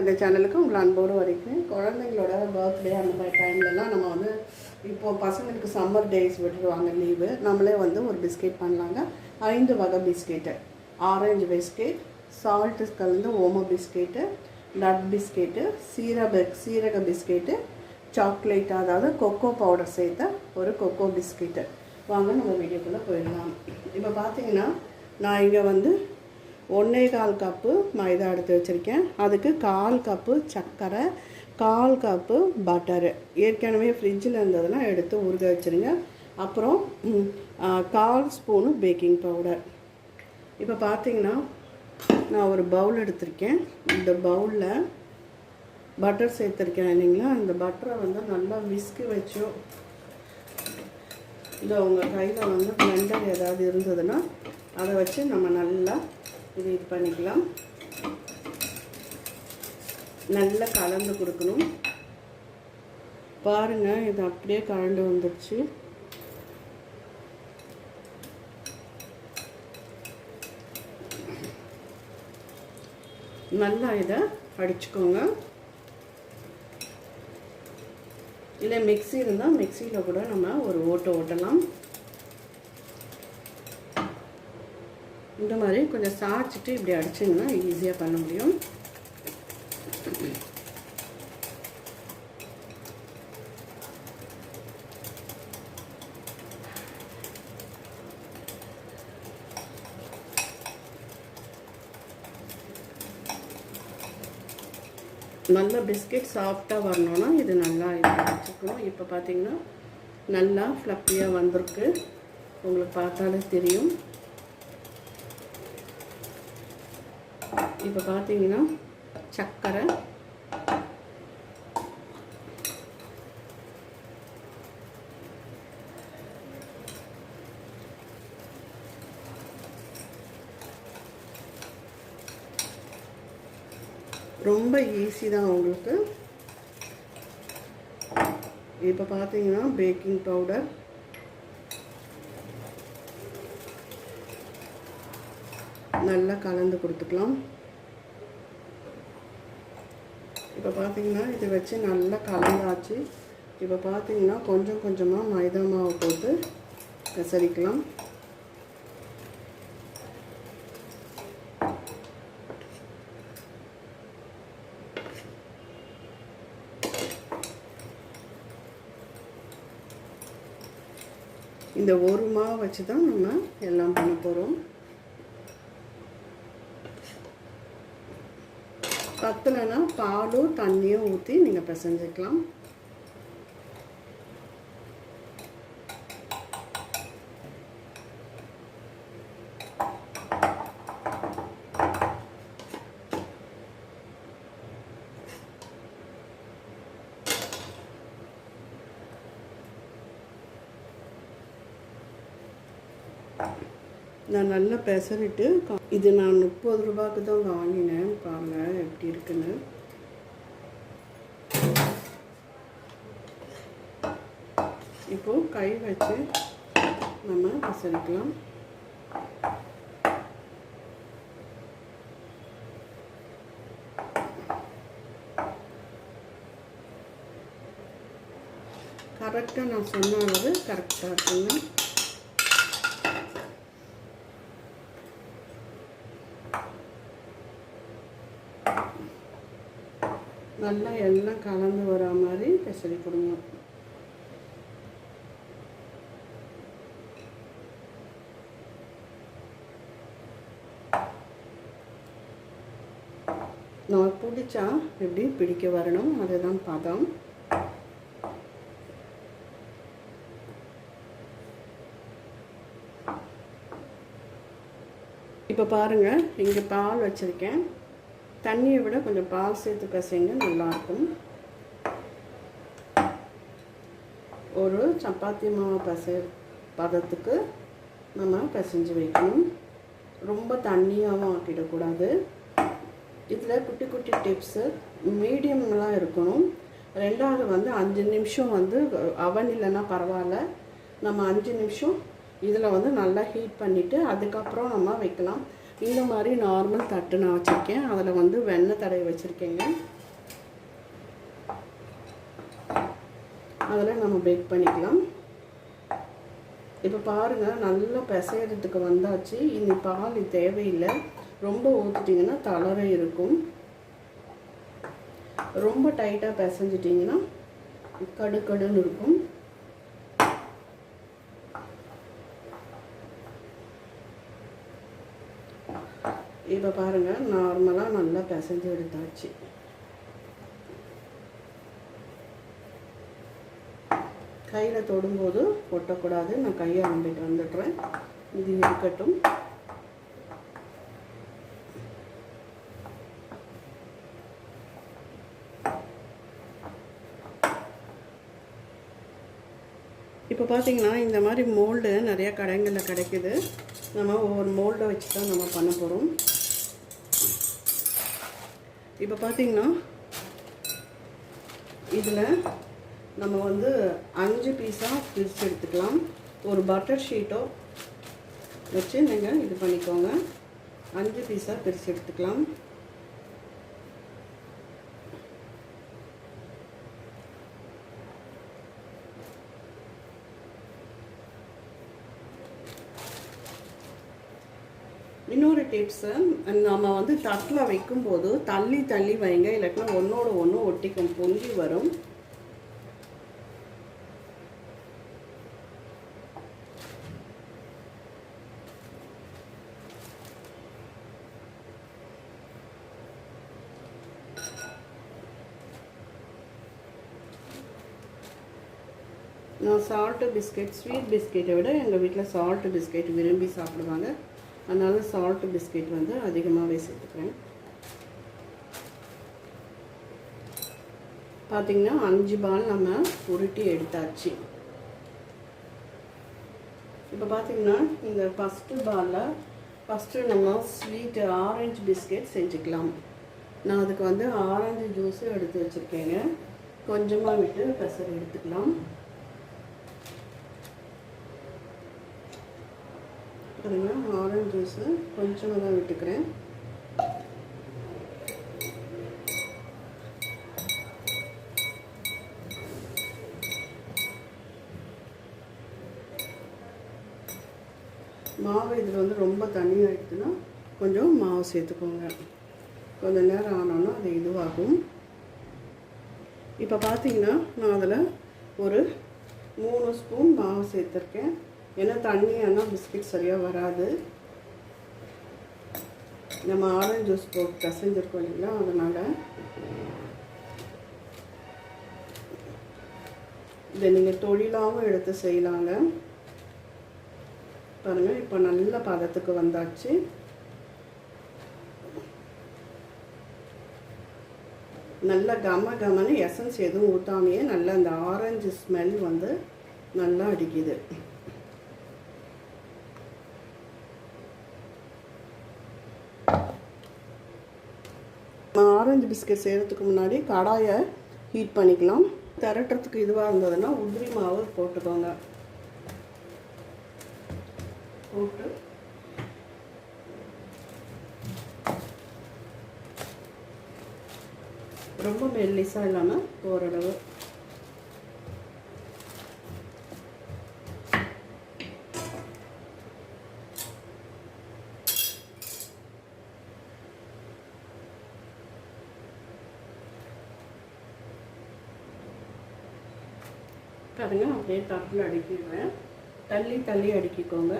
இந்த சேனலுக்கு உங்களை அன்போடு வரைக்கும் குழந்தைங்களோட பர்த்டே அந்த மாதிரி டைம்லலாம் நம்ம வந்து இப்போது பசங்களுக்கு சம்மர் டேஸ் விட்டுருவாங்க லீவு நம்மளே வந்து ஒரு பிஸ்கெட் பண்ணலாங்க. ஐந்து வகை பிஸ்கெட்டு ஆரஞ்சு பிஸ்கெட் சால்ட்டு கலந்து ஓமோ பிஸ்கெட்டு நட் பிஸ்கெட்டு சீரக சீரக பிஸ்கெட்டு சாக்லேட் அதாவது கொக்கோ பவுடர் சேர்த்த ஒரு கொக்கோ பிஸ்கெட்டு வாங்க நம்ம வீடியோக்குள்ளே போயிடலாம். இப்போ பார்த்தீங்கன்னா நான் இங்கே வந்து ஒன்றே கால் கப்பு மைதா எடுத்து வச்சுருக்கேன். அதுக்கு கால் கப்பு சர்க்கரை கால் கப்பு பட்டரு ஏற்கனவே ஃப்ரிட்ஜில் இருந்ததுன்னா எடுத்து உருக வச்சுருங்க. அப்புறம் கால் ஸ்பூனு பேக்கிங் பவுடர் இப்போ பார்த்தீங்கன்னா நான் ஒரு பவுல் எடுத்திருக்கேன். இந்த பவுலில் பட்டர் சேர்த்துருக்கேன் இல்லைங்களா? அந்த பட்டரை வந்து நல்லா விஸ்கி வச்சோ இந்த உங்கள் கையில் வந்து பிளெண்டர் ஏதாவது இருந்ததுன்னா அதை வச்சு நம்ம நல்லா இது இது பண்ணிக்கலாம். நல்லா கலந்து கொடுக்கணும். பாருங்கள் இது அப்படியே கலந்து வந்துடுச்சு. நல்லா இதை அடிச்சுக்கோங்க. இல்லை மிக்ஸி இருந்தால் மிக்சியில் கூட நம்ம ஒரு ஓட்டை ஓட்டலாம். இந்த மாதிரி கொஞ்சம் சாய்ச்சிட்டு இப்படி அடிச்சிங்கன்னா ஈஸியாக பண்ண முடியும். நல்ல பிஸ்கெட் சாஃப்டாக வரணும்னா இது நல்லா இது வச்சுக்கணும் இப்போ பார்த்தீங்கன்னா நல்லா ஃப்ளப்பியாக வந்திருக்கு. உங்களுக்கு பார்த்தாலே தெரியும். இப்போ பார்த்தீங்கன்னா சர்க்கரை ரொம்ப ஈஸி தான் உங்களுக்கு. இப்போ பார்த்தீங்கன்னா பேக்கிங் பவுடர் நல்லா கலந்து கொடுத்துக்கலாம். இப்போ பார்த்தீங்கன்னா இது வச்சு நல்லா கலந்தாச்சு. இப்போ பார்த்தீங்கன்னா கொஞ்சம் கொஞ்சமாக மைதா மாவு போட்டு பெசரிக்கலாம் இந்த ஒரு மாவு வச்சு தான் நம்ம எல்லாம் பண்ண போகிறோம் வத்தலைன்னா பாலும் தண்ணியும் ஊற்றி நீங்கள் பிசைஞ்சிக்கலாம். நான் நல்லா பெசரிட்டு இது நான் முப்பது ரூபாய்க்கு தான் வாங்கினேன். பாருங்கள் எப்படி இருக்குன்னு. இப்போ கை வச்சு நம்ம பசரிக்கலாம். கரெக்டாக நான் சொன்ன அளவு கரெக்டாக இருக்குங்க நல்லா எல்லாம் கலந்து வர மாதிரி பெசரி கொடுங்க. நான் பிடிச்சா எப்படி பிடிக்க வரணும்? அதுதான் பதம். இப்போ பாருங்கள் இங்கே பால் வச்சுருக்கேன். தண்ணியை விட கொஞ்சம் பால் சேர்த்து பிசைங்க நல்லாயிருக்கும். ஒரு சப்பாத்தி மாவு பசை பதத்துக்கு நம்ம பிசைஞ்சு வைக்கணும். ரொம்ப தண்ணியாகவும் ஆக்கிடக்கூடாது. இதில் குட்டி குட்டி டிப்ஸு மீடியம்லாம் இருக்கணும். ரெண்டாவது வந்து அஞ்சு நிமிஷம் வந்து அவன் இல்லைன்னா பரவாயில்ல. நம்ம அஞ்சு நிமிஷம் இதில் வந்து நல்லா ஹீட் பண்ணிவிட்டு அதுக்கப்புறம் நம்ம வைக்கலாம். இந்த மாதிரி நார்மல் தட்டு நான் வச்சுருக்கேன். அதில் வந்து வெண்ணெய் தடவை வச்சுருக்கேங்க. அதில் நம்ம பேக் பண்ணிக்கலாம். இப்போ பாருங்கள் நல்லா பிசையறதுக்கு வந்தாச்சு. இனி பால் தேவையில்லை. ரொம்ப ஊற்றிட்டிங்கன்னா தளர இருக்கும். ரொம்ப டைட்டாக பிசைஞ்சிட்டிங்கன்னா கடுக்கடுன்னு இருக்கும். இப்போ பாருங்கள் நார்மலாக நல்லா பிசைஞ்சு எடுத்தாச்சு. கையில் தொடும்போது ஒட்டக்கூடாது. நான் கையை அம்பிட்டு வந்துடுறேன். இது இருக்கட்டும். இப்போ பார்த்தீங்கன்னா இந்த மாதிரி மோல்டு நிறையா கடைங்களில் கிடைக்குது. நம்ம ஒவ்வொரு மோல்டை வச்சு தான் நம்ம பண்ண போகிறோம் இப்போ பார்த்தீங்கன்னா இதில் நம்ம வந்து அஞ்சு பீஸாக பிரித்து எடுத்துக்கலாம். ஒரு பட்டர் ஷீட்டோ வச்சு நீங்கள் இது பண்ணிக்கோங்க. அஞ்சு பீஸாக பிரித்து எடுத்துக்கலாம். டிப்ஸு நம்ம வந்து தட்டில் வைக்கும்போது தள்ளி தள்ளி வைங்க. இல்லாட்டினா ஒன்றோட ஒன்று ஒட்டிக்கும். பொங்கி வரும். நான் சால்ட்டு பிஸ்கெட் ஸ்வீட் பிஸ்கெட்டை விட எங்கள் வீட்டில் சால்ட்டு பிஸ்கெட் விரும்பி சாப்பிடுவாங்க. அதனால் சால்ட்டு பிஸ்கெட் வந்து அதிகமாகவே சேர்த்துக்கிறேன். பார்த்திங்கன்னா அஞ்சு பால் நம்ம உருட்டி எடுத்தாச்சு. இப்போ பார்த்திங்கன்னா இந்த ஃபஸ்ட்டு பாலில் ஃபஸ்ட்டு நம்ம ஸ்வீட்டு ஆரஞ்சு பிஸ்கெட் செஞ்சுக்கலாம். நான் அதுக்கு வந்து ஆரஞ்சு ஜூஸும் எடுத்து வச்சுருக்கேங்க. கொஞ்சமாக விட்டு பெசர் எடுத்துக்கலாம். பாருங்க ஆரஞ்சு ஜூஸு கொஞ்சமாக தான் விட்டுக்கிறேன். மாவு இதில் வந்து ரொம்ப தண்ணி ஆகிடுச்சுன்னா கொஞ்சம் மாவு சேர்த்துக்கோங்க. கொஞ்சம் நேரம் ஆனோன்னா அது இதுவாகும். இப்போ பார்த்தீங்கன்னா நான் அதில் ஒரு மூணு ஸ்பூன் மாவு சேர்த்துருக்கேன். ஏன்னா தண்ணியானா பிஸ்கட் சரியாக வராது. நம்ம ஆரஞ்சு ஜூஸ் போட்டு கசைஞ்சிருக்கோம் இல்லைங்களா அதனால். இதை நீங்கள் தொழிலாகவும் எடுத்து செய்யலாங்க. பாருங்கள் இப்போ நல்ல பதத்துக்கு வந்தாச்சு. நல்ல கம கமன்னு எசன்ஸ் எதுவும் ஊற்றாமையே நல்ல அந்த ஆரஞ்சு ஸ்மெல் வந்து நல்லா அடிக்குது. ஆரஞ்சு பிஸ்கட் செய்கிறதுக்கு முன்னாடி கடாயை ஹீட் பண்ணிக்கலாம். திரட்டுறதுக்கு இதுவாக இருந்ததுன்னா உதிரி மாவு போட்டுக்கோங்க. போட்டு ரொம்ப மெல்லிஸாக இல்லாமல் ஓரளவு பாருங்க அப்படியே தப்பில் அடுக்கிடுவேன் தள்ளி தள்ளி அடுக்கிக்கோங்க.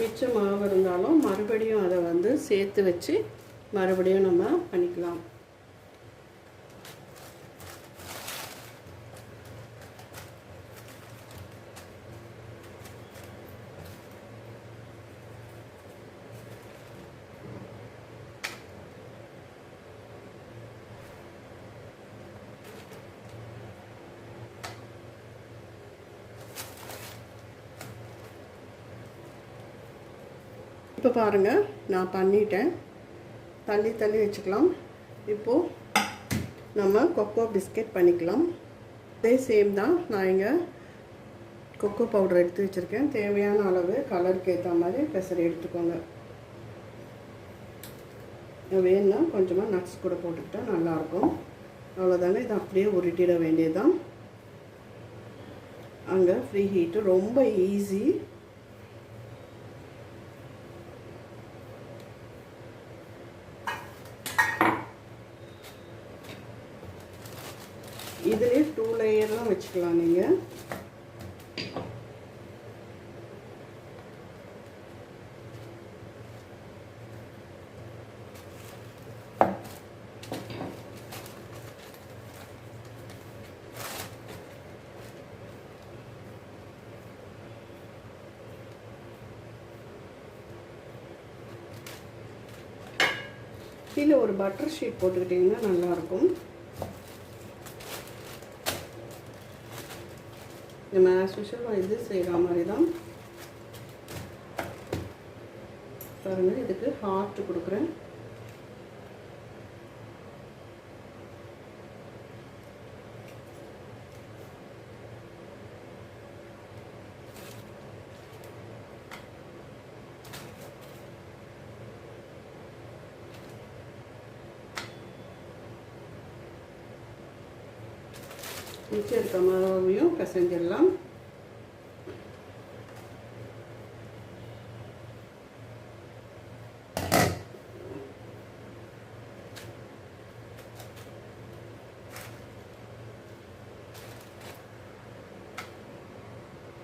மிச்ச மாவு இருந்தாலும் மறுபடியும் அதை வந்து சேர்த்து வச்சு மறுபடியும் நம்ம பண்ணிக்கலாம். பாருங்கள் நான் பண்ணிட்டேன். தள்ளி தள்ளி வச்சுக்கலாம். இப்போது நம்ம கொக்கோ பிஸ்கெட் பண்ணிக்கலாம். அதே சேம் தான். நான் இங்கே கொக்கோ பவுடர் எடுத்து வச்சுருக்கேன். தேவையான அளவு கலருக்கு ஏற்ற மாதிரி பெசரி எடுத்துக்கோங்க. வேணும்னா கொஞ்சமாக நட்ஸ் கூட போட்டுக்கிட்டா நல்லாயிருக்கும். அவ்வளோதாங்க இதை அப்படியே உருட்டிட வேண்டியதுதான். அங்கே ஃப்ரீ ஹீட்டு ரொம்ப ஈஸி லேயர்லாம் வச்சுக்கலாம் நீங்கள் கீழே ஒரு பட்டர் ஷீட் போட்டுக்கிட்டிங்கன்னா நல்லாயிருக்கும். நம்ம ஆஸ் யூஷுவல் இது செய்கிற மாதிரி தான் பாருங்கள் இதுக்கு ஹார்ட் கொடுக்குறேன் மிச்சம் இருக்க செஞ்சிடலாம்.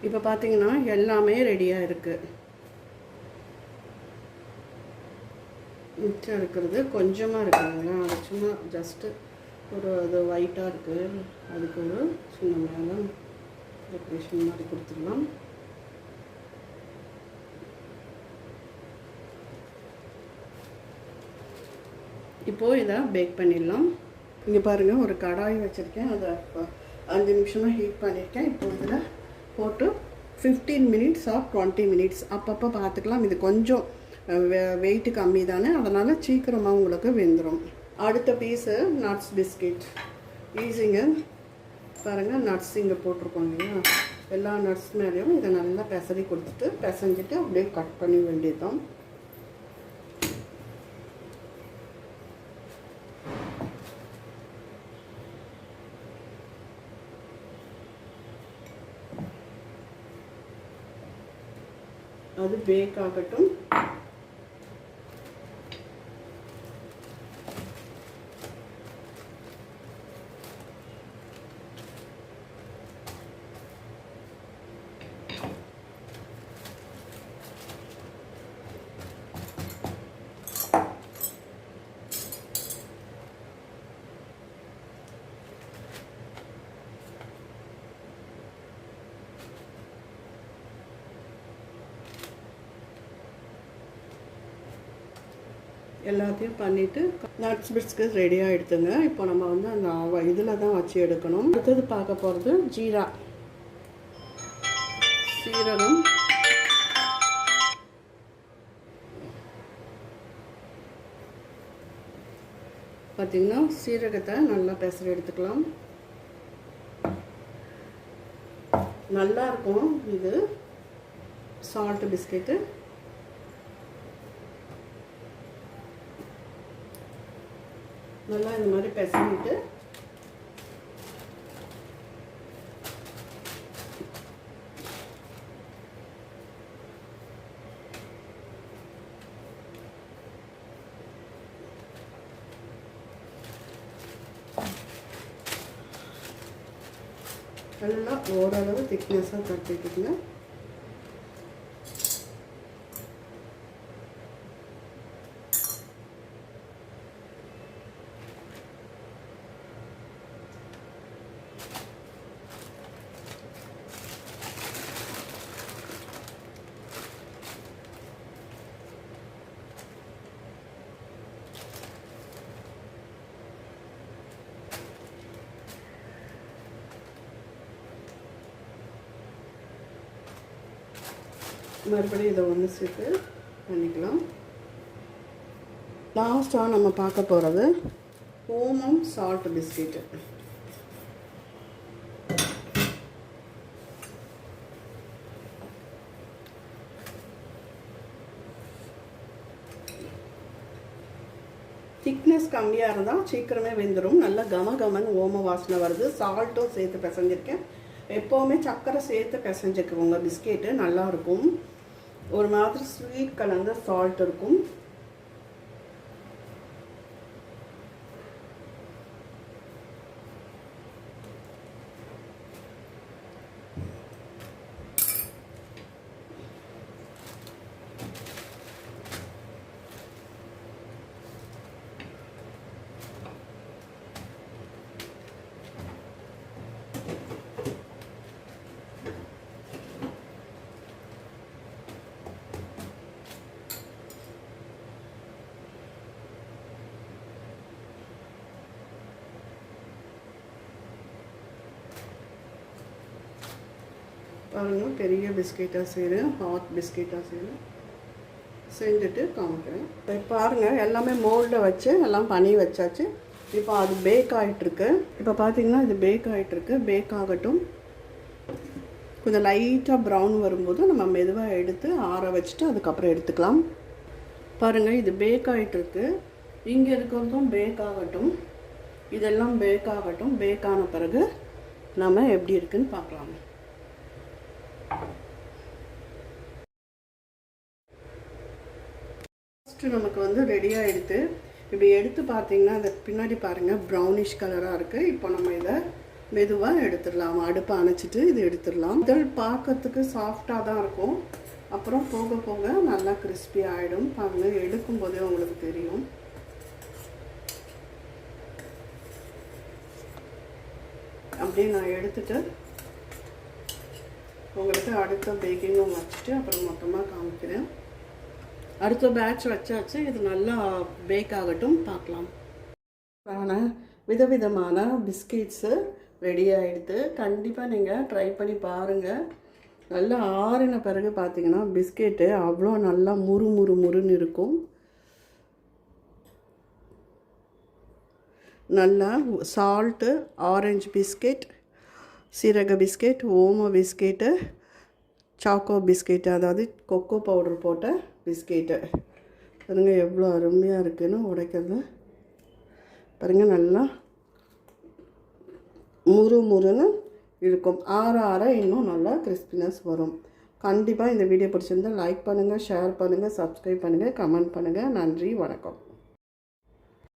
இப்போ பார்த்தீங்கன்னா எல்லாமே ரெடியாக இருக்குது மிச்சம் இருக்கிறது கொஞ்சமாக இருக்குதுங்களா அது சும்மா ஜஸ்ட்டு ஒரு அது ஒயிட்டாக இருக்குது அதுக்கு ஒரு சின்ன மேலே டெக்கரேஷன் மாதிரி கொடுத்துடலாம். இப்போது இதை பேக் பண்ணிடலாம். இங்கே பாருங்கள் ஒரு கடாய் வச்சுருக்கேன். அதை இப்போ அஞ்சு நிமிஷமாக ஹீட் பண்ணியிருக்கேன். இப்போ இதில் போட்டு fifteen minutes or twenty minutes அப்பப்போ பார்த்துக்கலாம். இது கொஞ்சம் வெயிட்டு கம்மி தானே. அதனால் சீக்கிரமாக உங்களுக்கு வெந்துடும் அடுத்த பீஸு நட்ஸ் பிஸ்கெட் ஈஸிங்க பாருங்கள் நட்ஸ் இங்கே போட்டிருக்கோம் இல்லையா? எல்லா நட்ஸ் மேலேயும் இதை நல்லா பெசரி கொடுத்துட்டு பிசைஞ்சிட்டு அப்படியே கட் பண்ணி வேண்டியதுதான். அது பேக் ஆகட்டும். எல்லாத்தையும் பண்ணிவிட்டு நட்ஸ் பிஸ்கட் ரெடியாக எடுத்துங்க. இப்போ நம்ம வந்து அந்த இதில் தான் வச்சு எடுக்கணும். அடுத்தது பார்க்க போகிறது ஜீரா. சீரகம். பார்த்திங்கன்னா சீரகத்தை நல்லா பெசரி எடுத்துக்கலாம். நல்லா இருக்கும் இது. சால்ட்டு பிஸ்கெட்டு நல்லா இந்த மாதிரி பிசைஞ்சிட்டு நல்லா ஓரளவு திக்னஸாக தட்டிட்டுங்க மறுபடியும் இதை ஒன்று சேர்த்து பண்ணிக்கலாம். லாஸ்ட்டாக நம்ம பார்க்க போகிறது ஓமம் சால்ட் பிஸ்கெட்டு திக்னஸ் கம்மியாக இருந்தால் சீக்கிரமே வெந்துடும் நல்லா கம கமன் ஓம வாசனை வருது. சால்ட்டும் சேர்த்து பிசைஞ்சிருக்கேன். எப்போவுமே சக்கரை சேர்த்து பிசைஞ்சுக்குவோங்க பிஸ்கெட்டு நல்லாயிருக்கும் ஒரு மாதிரி ஸ்வீட் கலந்த சால்ட் இருக்கும். பாருங்கள் பெரிய பிஸ்கெட்டாக செய்கிறேன் ஹாட் பிஸ்கெட்டாக செய்கிறேன் செஞ்சுட்டு காமிக்கிறேன். இப்போ பாருங்கள் எல்லாமே மோல்டை வச்சு எல்லாம் பண்ணி வச்சாச்சு. இப்போ அது பேக் ஆகிட்டுருக்கு இப்போ பார்த்தீங்கன்னா இது பேக் ஆகிட்டுருக்கு பேக் ஆகட்டும். கொஞ்சம் லைட்டாக ப்ரௌன் வரும்போது நம்ம மெதுவாக எடுத்து ஆற வச்சுட்டு அதுக்கப்புறம் எடுத்துக்கலாம். பாருங்கள் இது பேக் ஆகிட்டுருக்கு இங்கே இருக்கிறதும் பேக் ஆகட்டும். இதெல்லாம் பேக் ஆகட்டும். பேக் ஆன பிறகு நம்ம எப்படி இருக்குன்னு பார்க்கலாம். ஃபஸ்ட்டு நமக்கு வந்து ரெடி ஆகிடுது இப்படி எடுத்து பார்த்தீங்கன்னா அந்த பின்னாடி பாருங்கள் ப்ரௌனிஷ் கலராக இருக்குது இப்போ நம்ம இதை மெதுவாக எடுத்துடலாம். அடுப்பை அணைச்சிட்டு இது எடுத்துடலாம். இதழ் பார்க்கறதுக்கு சாஃப்டாக தான் இருக்கும். அப்புறம் போக போக நல்லா கிறிஸ்பி ஆகிடும் பாருங்கள் எடுக்கும் போதே உங்களுக்கு தெரியும். அப்படியே நான் எடுத்துகிட்டு உங்களுக்கு அடுத்த பேக்கிங்கும் வச்சுட்டு அப்புறம் மொத்தமாக காமிக்கிறேன். அடுத்த பேட்ச் வச்சாச்சு இது நல்லா பேக் ஆகட்டும் பார்க்கலாம். ஆனால் விதவிதமான பிஸ்கெட்ஸு ரெடி ஆகிடுது கண்டிப்பாக நீங்கள் ட்ரை பண்ணி பாருங்கள் நல்லா ஆறின பிறகு பார்த்தீங்கன்னா பிஸ்கெட்டு அவ்வளோ நல்லா முறு முறு முறுன்னு இருக்கும். நல்லா சால்ட்டு ஆரஞ்சு பிஸ்கெட் சீரக பிஸ்கெட் ஓமோ பிஸ்கெட்டு சாக்கோ பிஸ்கெட்டு அதாவது கொக்கோ பவுடர் போட்ட பிஸ்கெட்டு. பாருங்கள் எவ்வளோ அருமையாக இருக்குன்னு உடைக்கிறது. பாருங்கள் நல்லா முறு முறுன்னு இருக்கும். ஆற ஆற இன்னும் நல்லா கிறிஸ்பினஸ் வரும். கண்டிப்பாக இந்த வீடியோ பிடிச்சிருந்தால் லைக் பண்ணுங்கள் ஷேர் பண்ணுங்கள் சப்ஸ்கிரைப் பண்ணுங்கள் கமெண்ட் பண்ணுங்கள் நன்றி வணக்கம்.